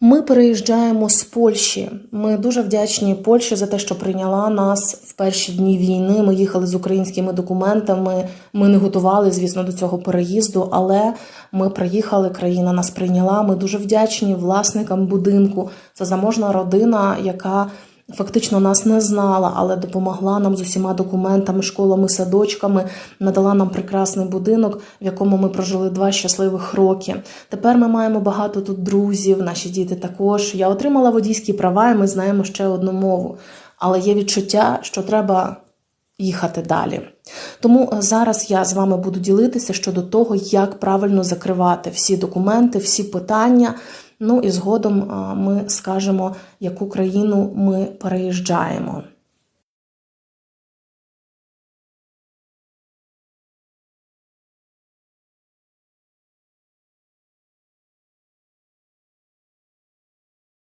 Ми переїжджаємо з Польщі. Ми дуже вдячні Польщі за те, що прийняла нас в перші дні війни. Ми їхали з українськими документами. Ми не готували, звісно, до цього переїзду, але ми приїхали. Країна нас прийняла. Ми дуже вдячні власникам будинку. Це заможна родина, яка фактично нас не знала, але допомогла нам з усіма документами, школами, садочками, надала нам прекрасний будинок, в якому ми прожили два щасливих роки. Тепер ми маємо багато тут друзів, наші діти також. Я отримала водійські права, і ми знаємо ще одну мову. Але є відчуття, що треба їхати далі. Тому е, зараз я з вами буду ділитися щодо того, як правильно закривати всі документи, всі питання. Ну і згодом ми скажемо, яку країну ми переїжджаємо.